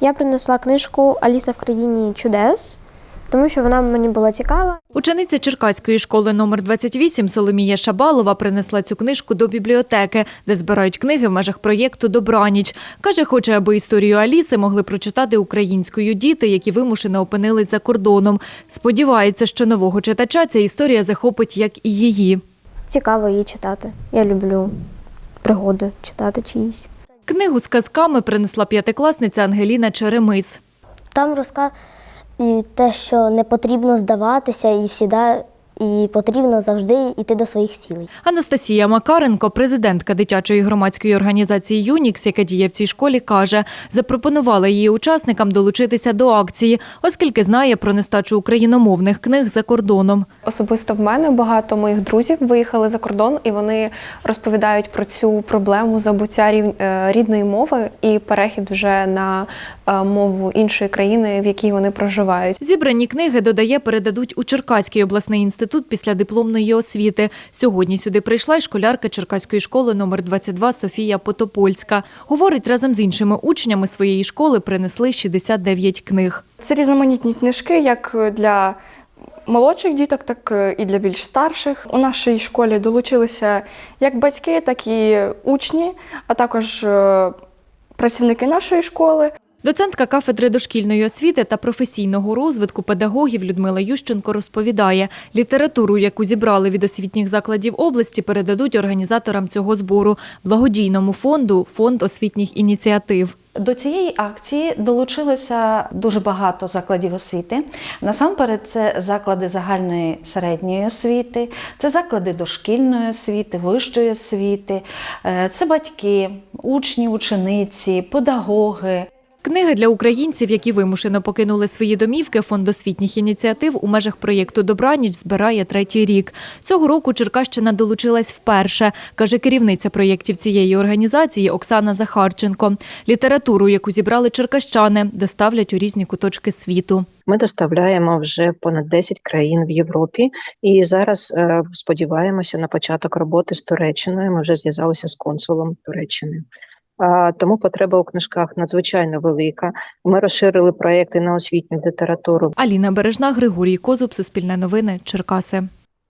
Я принесла книжку Аліса в країні чудес, тому що вона мені була цікава. Учениця Черкаської школи номер 28 Соломія Шабалова принесла цю книжку до бібліотеки, де збирають книги в межах проєкту Добраніч. Каже, хоче, аби історію Аліси могли прочитати українською діти, які вимушено опинились за кордоном. Сподівається, що нового читача ця історія захопить, як і її. Цікаво її читати. Я люблю пригоди читати чиїсь. Книгу з казками принесла п'ятикласниця Ангеліна Черемис. Там розказ те, що не потрібно здаватися, і всіда, і потрібно завжди йти до своїх цілей. Анастасія Макаренко, президентка дитячої громадської організації Юнікс, яка діє в цій школі, каже, запропонувала її учасникам долучитися до акції, оскільки знає про нестачу україномовних книг за кордоном. Особисто в мене багато моїх друзів виїхали за кордон, і вони розповідають про цю проблему забуття е, рідної мови і перехід вже на е, мову іншої країни, в якій вони проживають. Зібрані книги додає, передадуть у Черкаський обласний інститут після дипломної освіти. Сьогодні сюди прийшла й школярка Черкаської школи номер 22 Софія Потопольська. Говорить, разом з іншими учнями своєї школи принесли 69 книг. Це різноманітні книжки, як для молодших діток, так і для більш старших. У нашій школі долучилися як батьки, так і учні, а також е, працівники нашої школи. Доцентка кафедри дошкільної освіти та професійного розвитку педагогів Людмила Ющенко розповідає, літературу, яку зібрали від освітніх закладів області, передадуть організаторам цього збору благодійному фонду Фонд освітніх ініціатив. До цієї акції долучилося дуже багато закладів освіти. Насамперед, це заклади загальної середньої освіти, це заклади дошкільної освіти, вищої освіти, е, це батьки, учні, учениці, педагоги. Книги для українців, які вимушено покинули свої домівки, фонд освітніх ініціатив у межах проєкту Добраніч збирає третій рік. Цього року Черкащина долучилась вперше, каже керівниця проєктів цієї організації Оксана Захарченко. Літературу, яку зібрали черкащани, доставлять у різні куточки світу. Ми доставляємо вже понад 10 країн в Європі, і зараз е, сподіваємося на початок роботи з Туреччиною. Ми вже зв'язалися з консулом Туреччини. Тому потреба у книжках надзвичайно велика. Ми розширили проекти на освітню літературу. Аліна Бережна, Григорій Козуб, Суспільне новини, Черкаси.